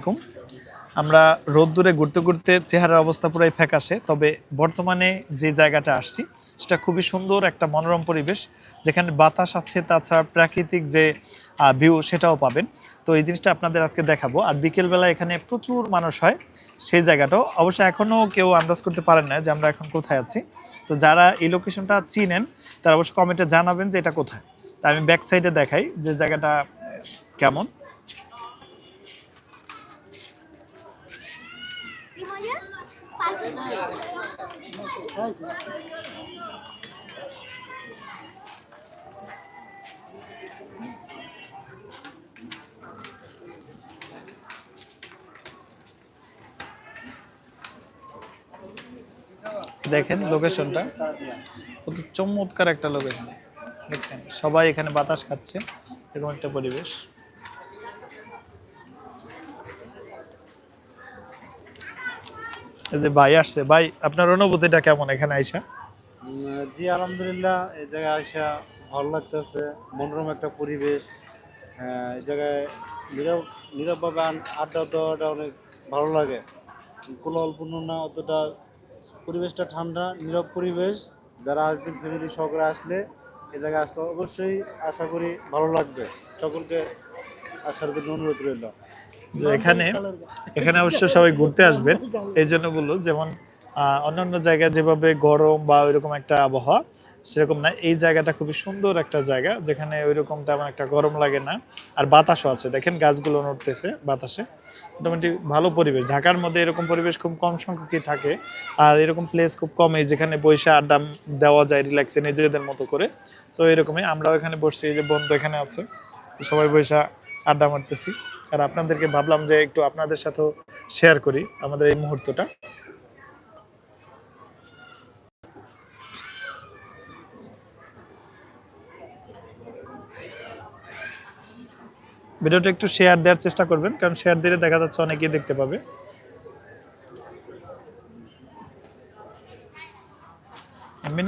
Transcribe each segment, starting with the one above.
আলাইকুম। আমরা রোদ্দুরে ঘুরতে ঘুরতে চেহারার অবস্থা পুরাই ফ্যাকাশে, তবে বর্তমানে যে জায়গাটা আসছি, সেটা খুবই সুন্দর একটা মনোরম পরিবেশ, যেখানে বাতাস আছে, তাছাড়া প্রাকৃতিক যে ভিউ সেটাও পাবেন। তো এই জিনিসটা আপনাদের আজকে দেখাবো। আর বিকেলবেলা এখানে প্রচুর মানুষ হয়, সেই জায়গাটাও। অবশ্য এখনও কেউ আন্দাজ করতে পারেন না যে আমরা এখন কোথায় আছি। তো যারা এই লোকেশনটা চিনেন, তারা অবশ্য কমেন্টে জানাবেন যে এটা কোথায়। তা আমি ব্যাক সাইডে দেখাই যে জায়গাটা কেমন কি মজা দেখেন লোকেশনটা কত চমৎকার একটা লোকেশন দেখছেন সবাই এখানে বাতাস খাচ্ছে এরকম একটা পরিবেশ। এই যে ভাই আসছে, ভাই, আপনার অনুভূতিটা কেমন এখানে আইসা? জি, আলহামদুলিল্লাহ, এই জায়গায় আইসা ভালো লাগতেছে, মনোরম একটা পরিবেশ। এই জায়গায় নীরব, নীরবভাবে আড্ডা দেওয়াটা অনেক ভালো লাগে। কোলাহলপূর্ণ না, অতটা পরিবেশটা ঠান্ডা, নীরব পরিবেশ। যারা আসবেন ফ্যামিলি সহকারে আসলে এ জায়গায় আসলে অবশ্যই আশা করি ভালো লাগবে। সকলকে আসার জন্য অনুরোধ রইল। যে এখানে এখানে অবশ্য সবাই ঘুরতে আসবেন এই জন্য বলল যেমন অন্যান্য জায়গায় যেভাবে গরম বা ওইরকম একটা আবহাওয়া সেরকম না। এই জায়গাটা খুবই সুন্দর একটা জায়গা যেখানে ওইরকম তেমন একটা গরম লাগে না। আর বাতাসও আছে। দেখেন গাছগুলো নড়তেছে বাতাসে। মোটামুটি ভালো পরিবেশ। ঢাকার মধ্যে এরকম পরিবেশ খুব কম সংখ্যকই থাকে। আর এরকম প্লেস খুব কমই যেখানে বসে আড্ডা দেওয়া যায় রিল্যাক্সে নিজেদের মতো করে। তো এরকমই আমরাও এখানে বসছি। এই যে বন্ধু এখানে আছে। সবাই বসে আড্ডা মারতেছি। আর আপনাদেরকে ভাবলাম যে একটু আপনাদের সাথেও শেয়ার করি আমাদের এই মুহূর্তটা। ভিডিওটা একটু শেয়ার দেওয়ার চেষ্টা করবেন, কারণ শেয়ার দিলে দেখা যাচ্ছে অনেকেই দেখতে পাবে।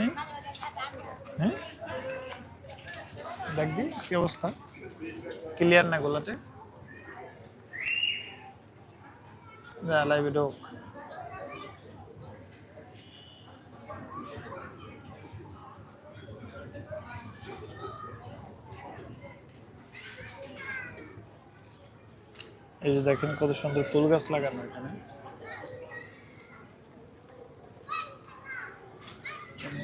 নেই হ্যাঁ? কি অবস্থা? ক্লিয়ার না গোলাতে যা লাইভে ঢোক এই যে দেখেন কত সুন্দর ফুল গাছ লাগানো এখানে।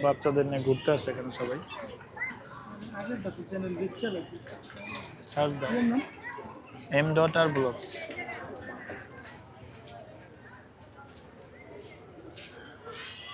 বাচ্চাদের নিয়ে ঘুরতে আসে এখানে সবাই। সার্চ দাও। এম ডট আর ব্লগস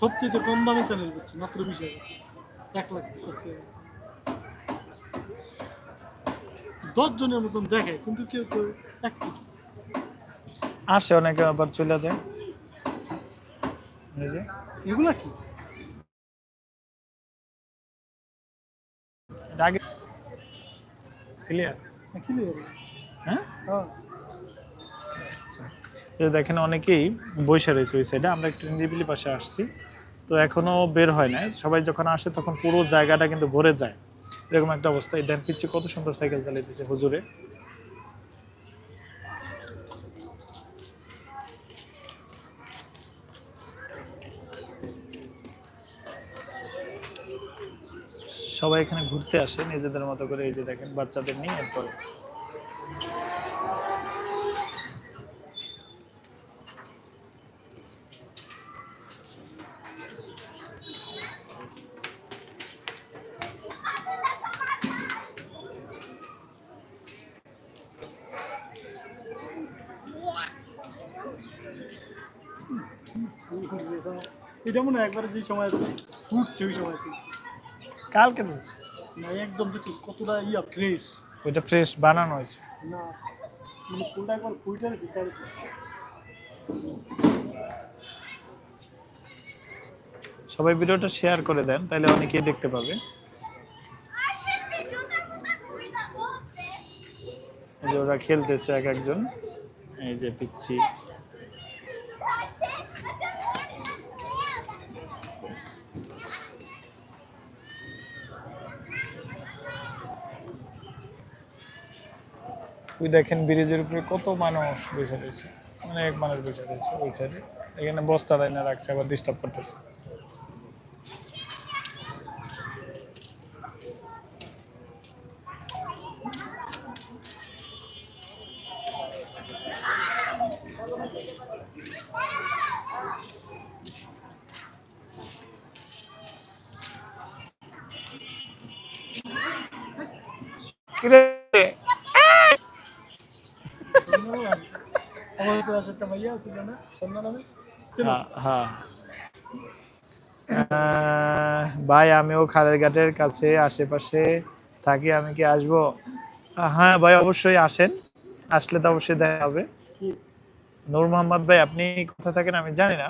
সবচেয়ে কম দামে চ্যানেল করছি মাত্র বিশ হাজার। এক লাখ সাবস্ক্রাইব আছে। দশ জনের মতন দেখে কিন্তু কেউ কেউ একটু আসে অনেকে আবার চলে যায়। এগুলা কি? আগে ক্লিয়ার হ্যাঁ? আচ্ছা। দেখেন অনেকেই বসে রয়েছে ওই সাইডে আমরা একটু নিরিবিলি পাশে আসছি। তো এখনও বের হয় না সবাই যখন আসে তখন পুরো জায়গাটা কিন্তু ভরে যায়। এরকম একটা অবস্থা। এই দেন পিচ্ছে কত সুন্দর সাইকেল চালাইতেছে হুজুরে। সবাই এখানে ঘুরতে আসে নিজেদের মতো করে, এই যে দেখেন বাচ্চাদের নিয়ে, এরপরে। এটা মনে হয় একবারে যে সময় ফুটছে ওই সময় কালকে দিয়েছে? না একদম দেখছিস কতটা ইয়া ফ্রেশ ওইটা ফ্রেশ বানানো হয়েছে। না মানে ফুলটা একবার ফুটে আছে চারিদিকে? সবাই ভিডিওটা শেয়ার করে দেন তাহলে অনেকেই দেখতে পাবে। যে ওরা খেলতেছে এক একজন। এই যে পিচ্ছি। ওই দেখেন ব্রিজের উপরে কত মানুষ বসে রয়েছে, অনেক মানুষ বসে রয়েছে ওই সাইডে এখানে বস্তা লাইনে রাখছে, আবার ডিস্টার্ব করতেছে। হ্যাঁ হ্যাঁ। ভাই আমিও খালের ঘাটের কাছে আশেপাশে থাকি আমি কি আসব? হ্যাঁ ভাই অবশ্যই আসেন। আসলে তো অবশ্যই দেখা হবে। নূর মোহাম্মদ ভাই আপনি কোথায় থাকেন আমি জানি না।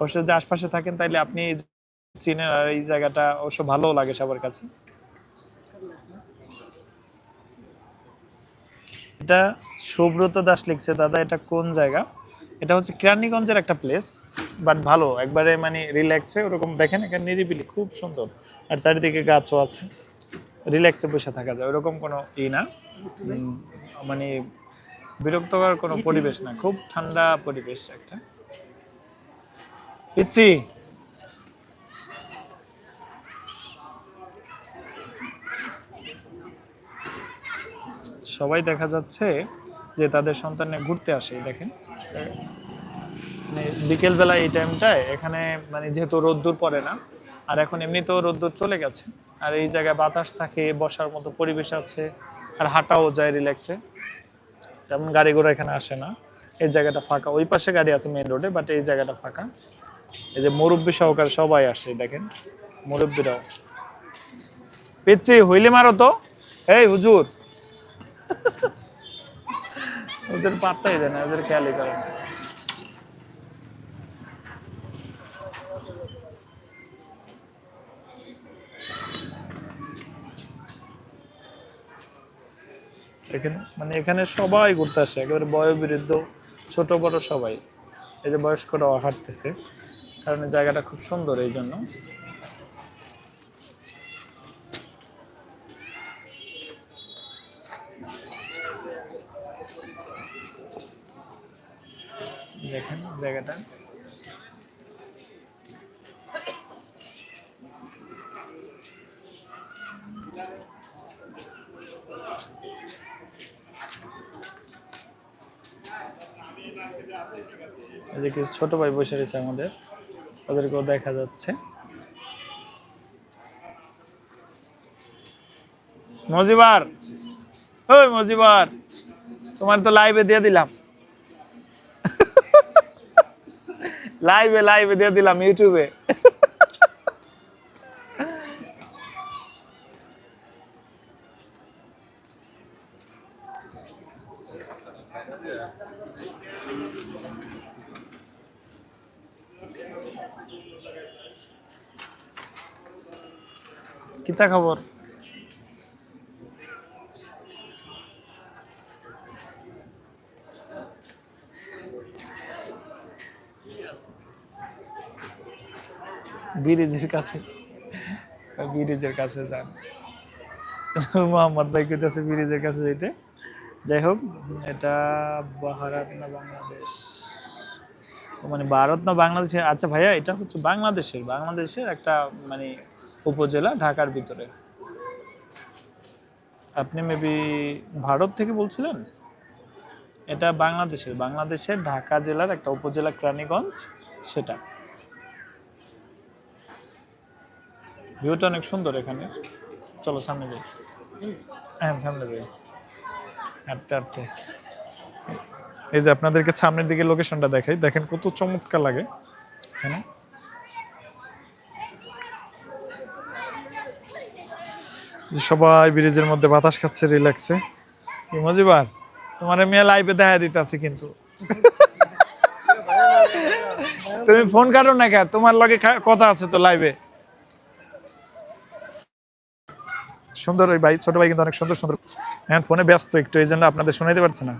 অবশ্য যদি আশপাশে থাকেন তাহলে আপনি চিনেন আর এই জায়গাটা অবশ্য ভালো লাগে সবার কাছে। এটা সুব্রত দাস লিখছে দাদা এটা কোন জায়গা? এটা হচ্ছে কেরানীগঞ্জের একটা প্লেস বাট ভালো। একবারে মানে রিল্যাক্সে ওরকম দেখেন, এখানে নিরিবিলি, খুব সুন্দর। আর চারিদিকে গাছও আছে। রিল্যাক্সে বসে থাকা যায়, ওরকম কোনো ই না। মানে বিরক্তকর কোনো পরিবেশ না, খুব ঠান্ডা পরিবেশ একটা। পিচ্ছি সবাই দেখা যাচ্ছে। যে তাদের সন্তান ঘুরতে আসে দেখেন। মানে বিকেলবেলা এই টাইমটায় এখানে মানে যেহেতু রোদ্দুর পড়ে না, আর এখন এমনিতেও রোদ্দুর চলে গেছে, আর এই জায়গায় বাতাস থাকে, বসার মতো পরিবেশ আছে, আর হাঁটাও যায় রিল্যাক্সে তেমন গাড়ি ঘোড়া এখানে আসে না। এই জায়গাটা ফাঁকা, ওই পাশে গাড়ি আছে মেইন রোডে বাট এই জায়গাটা ফাঁকা। এই যে মুরব্বী সহকারে সবাই আসে দেখেন, মুরব্বীরাও। পেচ্ছি, হইলে মারো তো। এই, হুজুর। ওদের পাত্তাই দেয় না, ওদের খেয়ালই করেন না। এখানে মানে এখানে সবাই ঘুরতে আসে, একেবারে বয়োবৃদ্ধ, ছোট, বড় সবাই এই যে বয়স্করাও হাঁটতেছে, কারণ জায়গাটা খুব সুন্দর এই জন্য দেখেন জায়গাটা। যে কিছু ছোট ভাই বসে রয়েছে আমাদের ওদেরকেও দেখা যাচ্ছে। মজিবার, ওই মজিবার, তোমার তো লাইভে দিয়ে দিলাম। লাইভে লাইভে দিয়ে দিলাম ইউটিউবে কিতা খবর? ব্রিজের কাছে। ব্রিজের কাছে যান। মোহাম্মদ ভাই কইতেছে ব্রিজের কাছে যেতে যাই হোক, এটা ভারত না বাংলাদেশ? মানে ভারত না বাংলাদেশে? আচ্ছা ভাইয়া, এটা হচ্ছে বাংলাদেশের বাংলাদেশের একটা মানে উপজেলা ঢাকার ভিতরে। আপনি মেবি ভারত থেকে বলছিলেন? এটা বাংলাদেশের বাংলাদেশের ঢাকা জেলার একটা উপজেলা, কেরানীগঞ্জ, সেটা। ভিউটা অনেক সুন্দর এখানে। চলো সামনে যাই। হ্যাঁ সামনে যাই। হাঁটতে হাঁটতে। এই যে আপনাদেরকে সামনের দিকে লোকেশনটা দেখাই। দেখেন কত চমৎকার লাগে। হ্যাঁ। সবাই ব্রিজের মধ্যে বাতাস খাচ্ছে রিল্যাক্সে মজিবার তোমার মেয়ে লাইভে দেখা দিতে আছে কিন্তু। তুমি ফোন কাটো না কেন? তোমার লগে কথা আছে তো লাইভে সুন্দর ওই ভাই ছোট ভাই কিন্তু অনেক সুন্দর সুন্দর। হ্যাঁ ফোনে ব্যস্ত একটু এই জন্য আপনাদের শোনাইতে পারছে না।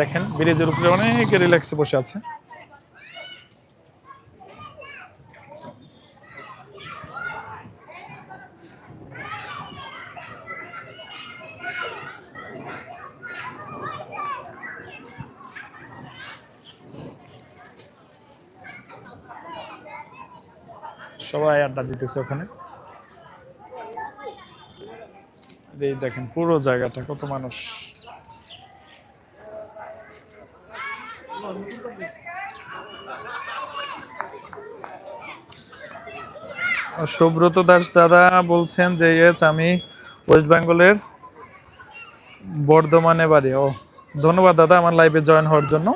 দেখেন ব্রিজের উপরে অনেক রিল্যাক্সে বসে আছে সবাই আড্ডা দিতেছে ওখানে। এই দেখেন, পুরো জায়গাটা কত মানুষ। সুব্রত দাস দাদা বলছেন যে ইয়েস আমি ওয়েস্ট বেঙ্গলের বর্ধমানে বাড়ি। ও, ধন্যবাদ দাদা, আমার লাইভে জয়েন হওয়ার জন্য।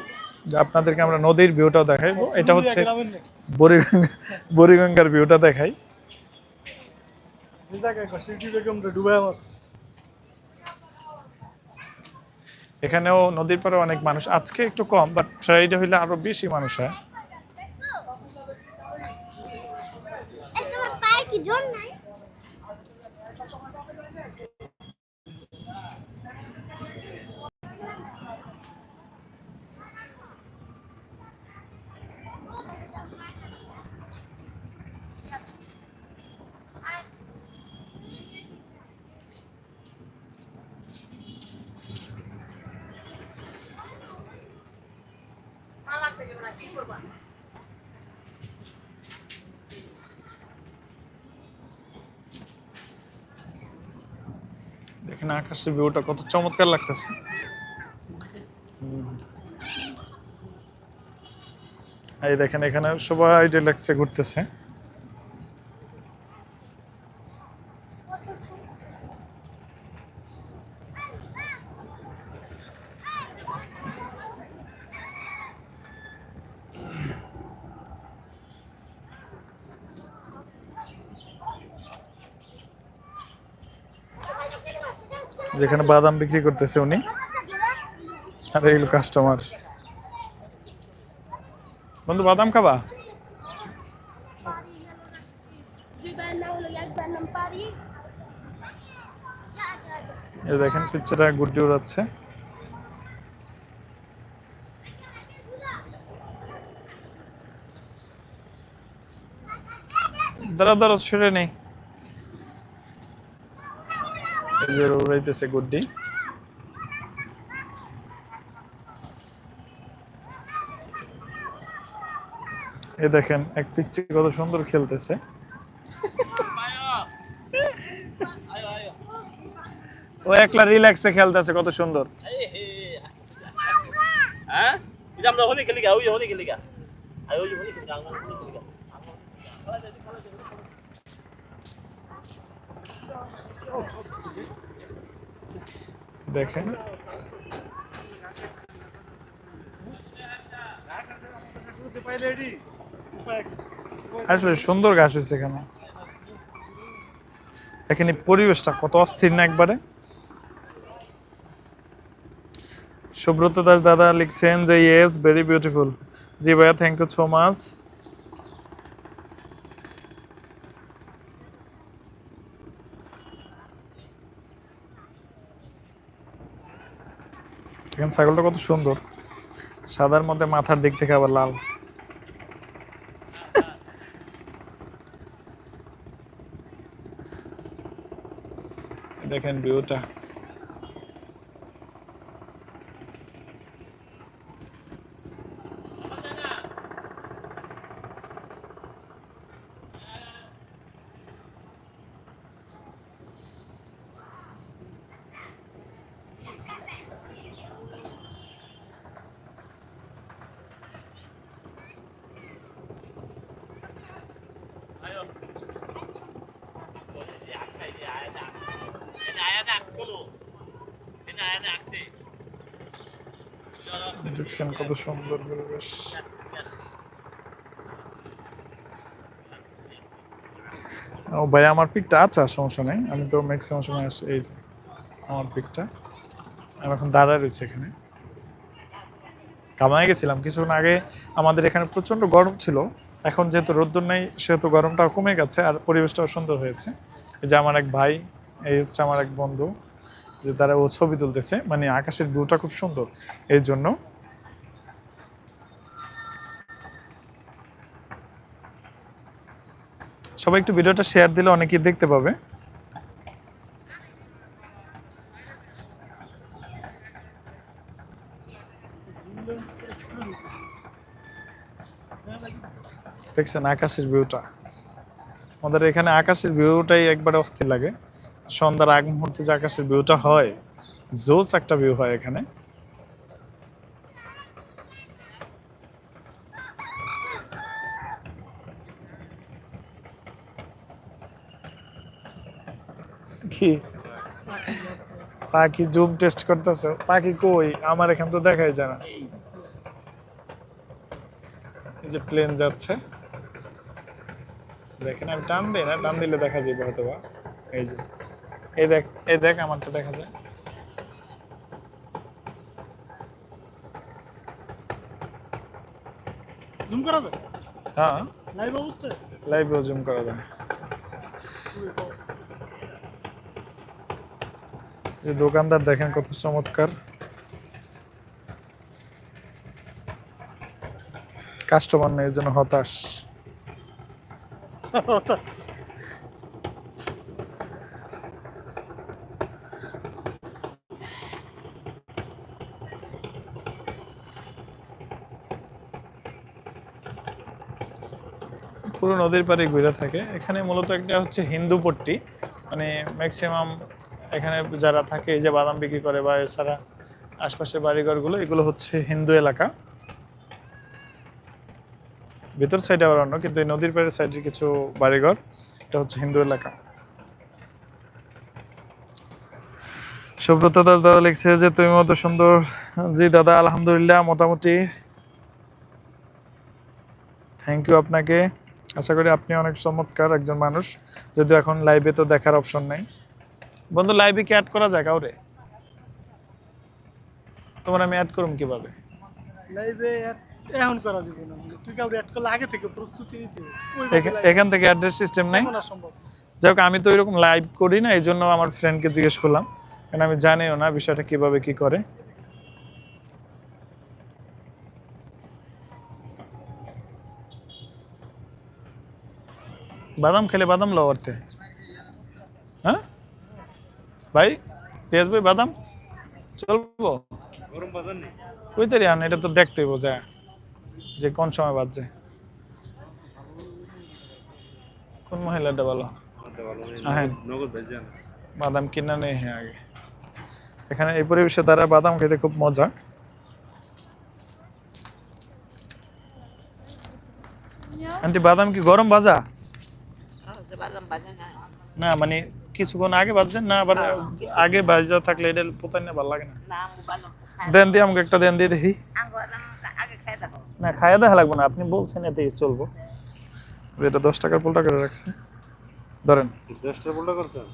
যে আপনাদেরকে আমরা নদীর ভিউটাও দেখাইবো। এটা হচ্ছে? বুড়িগঙ্গার ভিউটা দেখাই। এখানেও নদীর পাড়ে অনেক মানুষ। আজকে একটু কম বাট ফ্রাইডে হইলে আরও বেশি মানুষ হয়। আকাশের ভিউটা কত চমৎকার লাগতেছে। এই দেখেন এখানে সবাই রিল্যাক্সে ঘুরতেছে যেখানে বাদাম বিক্রি করতেছে উনি। আর এইগুলো কাস্টমার বন্ধু, বাদাম খাবা? এই দেখেন পিচ্ছেটা গুড্ডি উড়াচ্ছে। দাঁড়া দাঁড়া ছেড়ে নেই। নিজের উড়াইতেছে গুড্ডি। এ দেখেন, এক পিচ্ছি কত সুন্দর খেলতেছে। ও একলা রিল্যাক্সে খেলতেছে, কত সুন্দর। খেলিগা হলি খেলিগা ওই হলি খেলিগা দেখেন। আসলে সুন্দর গাছ হয়েছে এখানে। এখানে পরিবেশটা কত অস্থির না একবারে। সুব্রত দাস দাদা লিখছেন যে ইয়েস ভেরি বিউটিফুল জি ভাইয়া থ্যাংক ইউ সো মাচ এখানে ছাগলটা কত সুন্দর। সাদার মধ্যে মাথার দিক থেকে আবার লাল। দেখেন ভিউটা। কত সুন্দর পরিবেশ। ও ভাই, আমার পিকটা? আচ্ছা সমস্যা নেই। আমি তো ম্যাক্সিমাম সময় আসি এই আমার পিকটা। আমি এখন দাঁড়ায় রয়েছে এখানে। কামায় গেছিলাম। কিছুক্ষণ আগে আমাদের এখানে প্রচণ্ড গরম ছিল। এখন যেহেতু রোদ্দুর নেই, সেহেতু গরমটাও কমে গেছে আর পরিবেশটাও সুন্দর হয়েছে। এই যে আমার এক ভাই, এই হচ্ছে আমার এক বন্ধু, যে তারা ও ছবি তুলতেছে। মানে আকাশের ভিউটা খুব সুন্দর। এই জন্য সবাই একটু ভিডিওটা শেয়ার দিলে অনেকেই দেখতে পাবে। দেখছেন আকাশের ভিউটা আমাদের এখানে আকাশের ভিউটাই একবারে অস্থির লাগে। সন্ধ্যার আগ মুহূর্তে যে আকাশের ভিউটা হয় জোস একটা ভিউ হয় এখানে। কি? পাখি জুম টেস্ট করতেছে। পাখি কই? আমার এখান তো দেখাই যায় না। এই যে প্লেন যাচ্ছে। দেখেন আমি টান দিই না টান দিলে দেখা যাবে হয়তো বা। এই যে এই দেখ এই দেখ আমারটা দেখা যায়। জুম করা যায়? হ্যাঁ। লাইভ অবস্থায়? লাইভেও জুম করা যায়। এই দোকানদার দেখেন কত চমৎকার। কাস্টমার নেই জন্য হতাশ। পুরো নদীর পাড়ে ঘুরে থাকে। এখানে মূলত একটা হচ্ছে হিন্দু পট্টি। মানে ম্যাক্সিমাম এখানে যারা থাকে এই যে বাদাম বিক্রি করে বা এছাড়া আশপাশের বাড়িঘরগুলো, এগুলো হচ্ছে হিন্দু এলাকা। ভিতর সাইডে আবার অন্য, কিন্তু এই নদীর পাড়ের সাইডে কিছু বাড়িঘর, এটা হচ্ছে হিন্দু এলাকা। সুব্রত দাস দাদা লিখছে যে, তুমি মতো সুন্দর। জি দাদা, আলহামদুলিল্লাহ, মোটামুটি। থ্যাংক ইউ আপনাকে। আশা করি আপনি অনেক চমৎকার একজন মানুষ। যদিও এখন লাইভে তো দেখার অপশন নেই। বন্ধু লাইভে কি অ্যাড করা যায় কাউরে? তোমার আমি অ্যাড করুম কীভাবে? লাইভে এখন করা যাবে না। তুই কাউকে অ্যাড করলে আগে থেকে প্রস্তুতি নিতে এখান থেকে অ্যাড্রেস সিস্টেম নেই। যাই হোক আমি তো এরকম লাইভ করি না এই জন্য আমার ফ্রেন্ডকে জিজ্ঞেস করলাম। কারণ আমি জানিও না বিষয়টা কীভাবে কি করে। বাদাম খেলে বাদাম লাও অর্থে হ্যাঁ ভাই পেঁয়াজ ভাই বাদাম? চলবো? গরম বাজার নেই ওই তো আন এটা তো দেখতে হইব যা। যে কোন সময় বাজছে। কোন মহিলাটা ভালো? ভেজান বাদাম কিনা নেই হ্যাঁ আগে। এখানে এই পরিবেশে তারা বাদাম খেতে খুব মজা। আন্টি বাদাম কি গরম ভাজা? বাদাম বাজে না। না মানে কিছুক্ষণ আগে বাজছেন না আবার আগে বাজা থাকলে এটা পোতাই না ভালো লাগে না। দেন দিয়ে আমাকে একটা দেন দিয়ে দেখি। না খাইয়া দেখা লাগবে না আপনি বলছেন এতেই চলবো। এটা দশ টাকার পোলটা করে রাখছি। ধরেন। দশটা পোল্টা করছেন?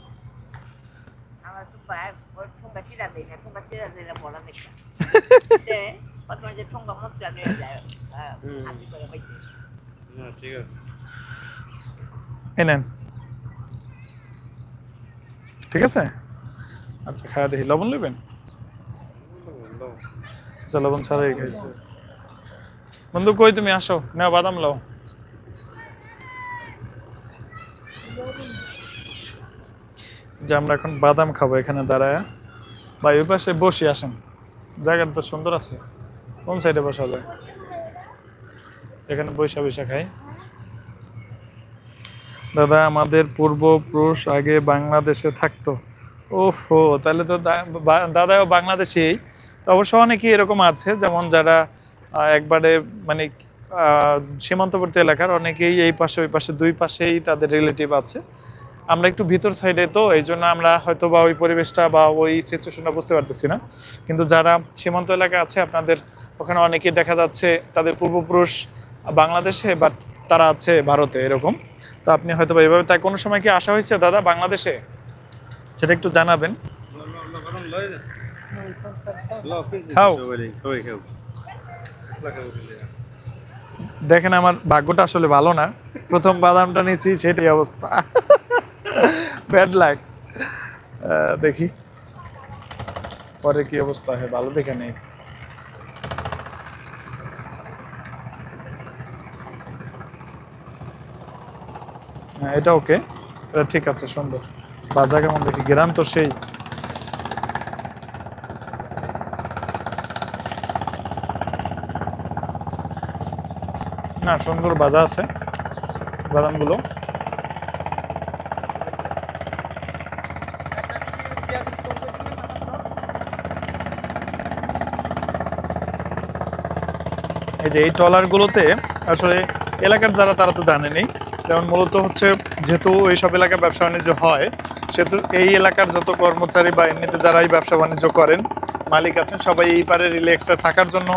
ঠিক আছে। ঠিক আছে? আচ্ছা খাওয়া দেখি। লবণ নেবেন আচ্ছা লবণ ছাড়াই খাই। বন্ধু, কই তুমি? আসো। না বাদাম লাও। যে আমরা এখন বাদাম খাব এখানে দাঁড়ায়। বা ওই পাশে বসি, আসেন। জায়গাটা তো সুন্দর আছে। কোন সাইডে বসা যায়? এখানে বৈশা বৈশা খাই। দাদা, আমাদের পূর্বপুরুষ আগে বাংলাদেশে থাকতো। ওহো তাহলে তো দাদাও বাংলাদেশেই। তো অবশ্য অনেকেই এরকম আছে, যেমন যারা একবারে মানে সীমান্তবর্তী এলাকার, অনেকেই এই পাশে, ওই পাশে, দুই পাশেই তাদের রিলেটিভ আছে। আমরা একটু ভিতর সাইডে তো, এই জন্য আমরা হয়তো বা ওই পরিবেশটা বা ওই সিচুয়েশনটা বুঝতে পারতেছি না। কিন্তু যারা সীমান্ত এলাকা আছে, আপনাদের ওখানে অনেকেই দেখা যাচ্ছে, তাদের পূর্বপুরুষ বাংলাদেশে বাট তারা আছে ভারতে, এরকম। তো আপনি হয়তো এভাবে তাই কোনো সময় কি আসা হয়েছে দাদা বাংলাদেশে? সেটা একটু জানাবেন। দেখেন আমার ভাগ্যটা আসলে ভালো না। প্রথম বাদামটা নিয়েছি, সেটাই অবস্থা। ব্যাড লাগ দেখি। পরে কি অবস্থা হয়? ভালো দেখে নেই। হ্যাঁ এটা ওকে এটা ঠিক আছে, সুন্দর। বাজা কেমন দেখি? গ্রাম তো সেই। না, সুন্দর বাজা আছে বাদামগুলো এই যে এই ট্রলারগুলোতে আসলে এলাকার যারা, তারা তো জানেনি যেমন মূলত হচ্ছে যেহেতু এইসব এলাকায় ব্যবসা বাণিজ্য হয়, সেহেতু এই এলাকার যত কর্মচারী বা এমনিতে যারা এই ব্যবসা বাণিজ্য করেন, মালিক আছেন, সবাই এই পারে রিল্যাক্সে থাকার জন্য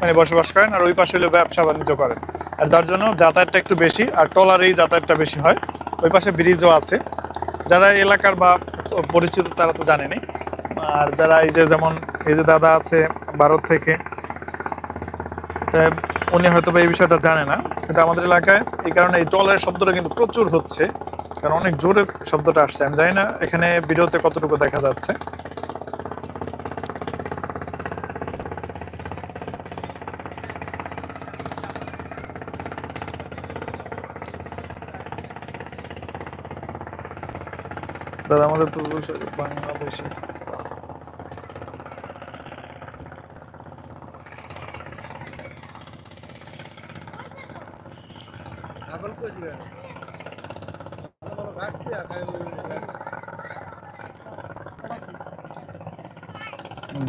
মানে বসবাস করেন আর ওই পাশে হলে ব্যবসা বাণিজ্য করেন। আর যার জন্য যাতায়াতটা একটু বেশি আর ট্রলারেই যাতায়াতটা বেশি হয়। ওই পাশে ব্রিজও আছে। যারা এলাকার বা পরিচিত তারা তো জানেনি আর যারা এই যে যেমন এই যে দাদা আছে ভারত থেকে উনি হয়তো বা এই বিষয়টা জানে না। কিন্তু আমাদের এলাকায়। এই কারণে এই ট্রলারের শব্দটা কিন্তু প্রচুর হচ্ছে। কারণ অনেক জোরে শব্দটা আসছে। আমি জানি না এখানে ভিডিওতে কতটুকু দেখা যাচ্ছে। দাদা, আমাদের বাংলাদেশে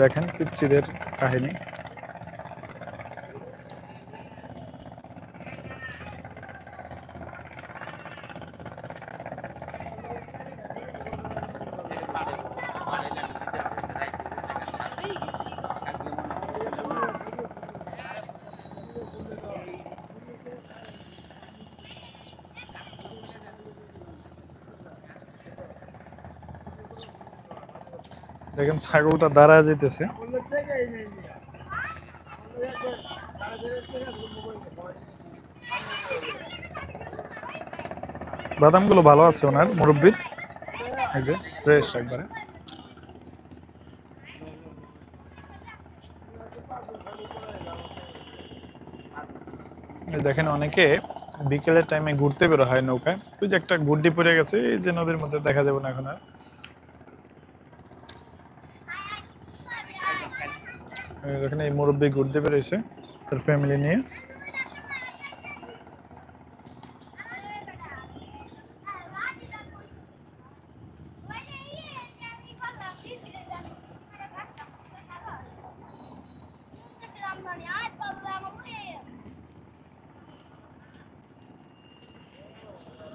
দেখেন পিচ্ছিদের কাহিনী। দেখেন ছাগলটা দাঁড়া যেতেছে বাদামগুলো ভালো আছে ওনার, মুরব্বির। এই যে ফ্রেশ একবারে। দেখেন অনেকে বিকেলের টাইমে ঘুরতে বেরো হয় নৌকায়। ওই যে একটা গুড্ডি পড়ে গেছে, এই যে নদীর মধ্যে দেখা যাবে না এখন আর। দেখেন এই মুরব্বী ঘুরতে বেরোইছে তার ফ্যামিলি নিয়ে।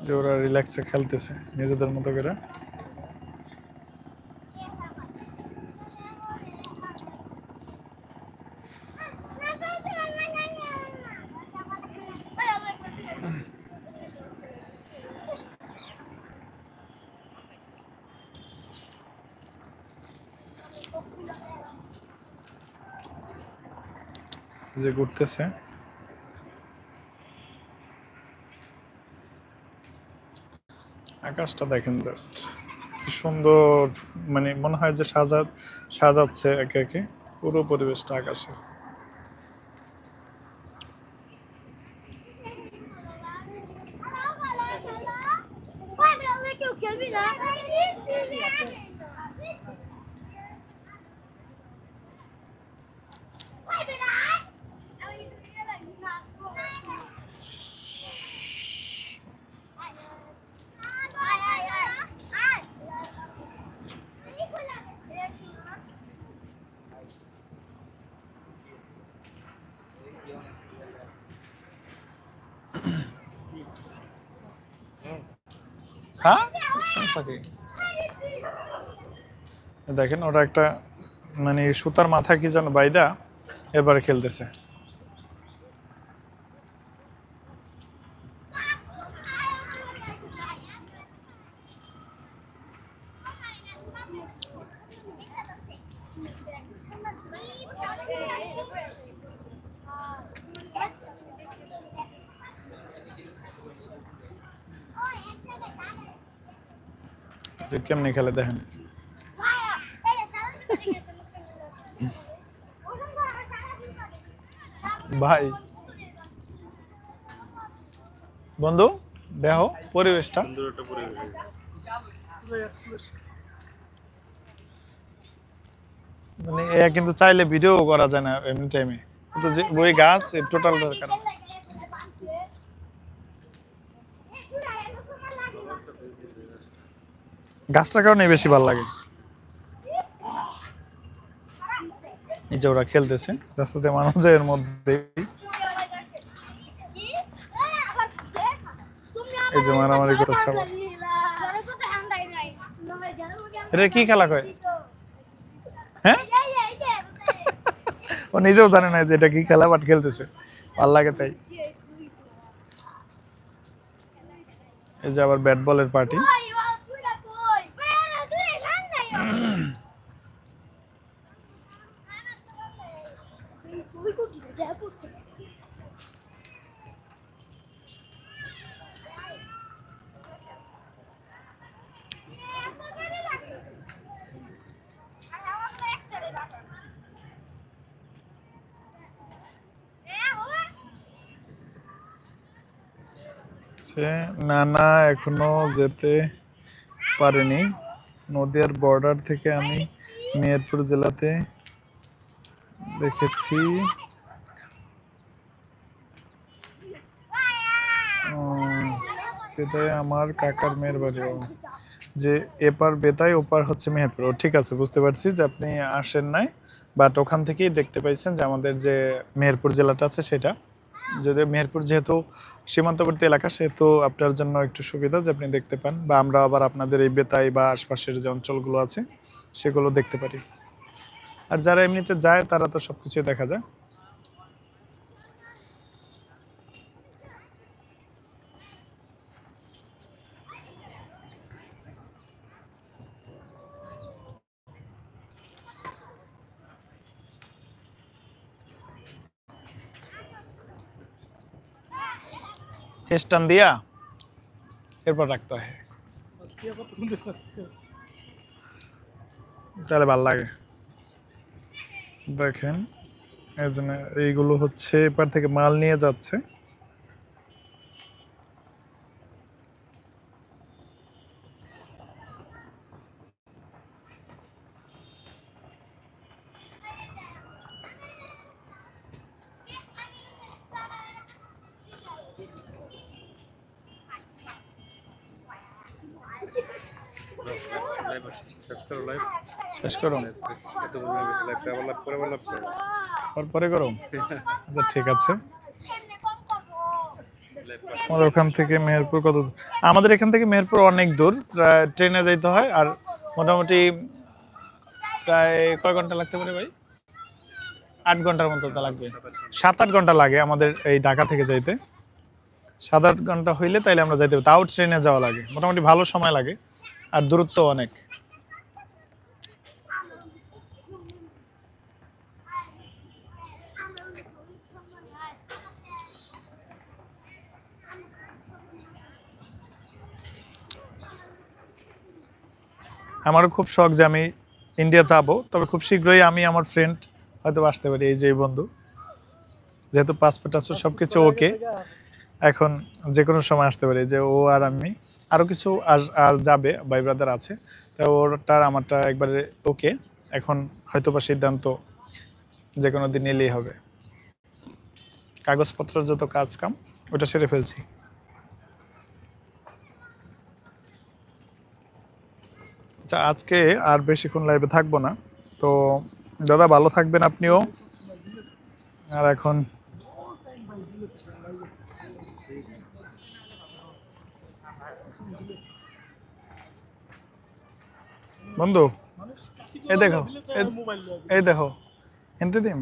যে ওরা রিল্যাক্সে খেলতেছে, নিজেদের মতো করে। ঘুরতেছে আকাশটা দেখেন জাস্ট কি সুন্দর মানে মনে হয় যে সাজা, সাজাচ্ছে একে একে, পুরো পরিবেশটা আকাশে কেউ খেলবি না হ্যাঁ সমস্যা কি? দেখেন ওরা একটা মানে সুতার মাথা কি যেন বাইদা এবারে খেলতেছে যে কেমনি খেলে দেখেন? ভাই। বন্ধু দেহ পরিবেশটা। মানে এ কিন্তু চাইলে ভিডিও করা যায় না এমনি টাইমে কিন্তু ওই গাছ টোটাল দরকার গাছটার কারণে বেশি ভালো লাগে। এই যে ওরা খেলতেছে, রাস্তাতে মানুষের মধ্যে। এই যে মারামারি করতেছে। এটা কি খেলা কয়? হ্যাঁ? ও নিজেও জানে না যে এটা কি খেলা বাট খেলতেছে। ভালো লাগে তাই। এই যে আবার ব্যাট বলের পার্টি সে নানা এখনও যেতে পারেনি। নদিয়ার বর্ডার থেকে আমি মেহেরপুর জেলাতে দেখেছি। বেতায় আমার কাকার মেয়ের বাড়ি। যে এপার বেতায় ওপার হচ্ছে মেহেরপুর। ঠিক আছে, বুঝতে পারছি যে আপনি আসেন নাই বাট ওখান থেকেই দেখতে পাইছেন যে আমাদের যে মেহেরপুর জেলাটা আছে সেটা। যদি মেহেরপুর যেহেতু সীমান্তবর্তী এলাকা, সেহেতু আপনার জন্য একটু সুবিধা যে আপনি দেখতে পান বা আমরা আবার আপনাদের এই বেতাই বা আশপাশের যে অঞ্চলগুলো আছে, সেগুলো দেখতে পারি। আর যারা এমনিতে যায়, তারা তো সবকিছুই দেখা যায়। স্টান দিয়া এরপর রাখতে হয়। তাহলে ভালো লাগে দেখেন, এই জন্য এইগুলো হচ্ছে এপার থেকে মাল নিয়ে যাচ্ছে শেষ করো লাইভ শেষ করো এত লাইভটা আবার লাইভ করে আবার লাইভ করো পরে করো। আচ্ছা ঠিক আছে। আমাদের ওখান থেকে মেহেরপুর কত দূর? আমাদের এখান থেকে মেহেরপুর অনেক দূর। প্রায় ট্রেনে যাইতে হয় আর মোটামুটি প্রায় কয় ঘণ্টা লাগতে পারে ভাই? আট ঘণ্টার মতো লাগবে। সাত আট ঘণ্টা। লাগে আমাদের এই ঢাকা থেকে যাইতে। সাত আট ঘণ্টা হইলে তাইলে আমরা যাইতে তাও ট্রেনে যাওয়া লাগে। মোটামুটি ভালো সময় লাগে। আর দূরত্ব অনেক। আমারও খুব শখ যে আমি ইন্ডিয়া যাব, তবে খুব শীঘ্রই আমি আমার ফ্রেন্ড হয়তো আসতে পারি এই যে বন্ধু। যেহেতু পাসপোর্ট টাসপোর্ট সব কিছু ওকে এখন যে কোনো সময় আসতে পারি যে ও আর আমি। আরও কিছু আর যাবে, ভাই ব্রাদার আছে। তা ওরটার আমারটা একবারে ওকে এখন হয়তো বা সিদ্ধান্ত যে কোনো দিন নিলেই হবে। কাগজপত্র যত কাজ কাম, ওটা সেরে ফেলছি। আচ্ছা আজকে আর বেশিক্ষণ লাইভে থাকব না। তো দাদা, ভালো থাকবেন আপনিও। আর এখন বন্ধু এই দেখো এই- দেখো এনতে দিম?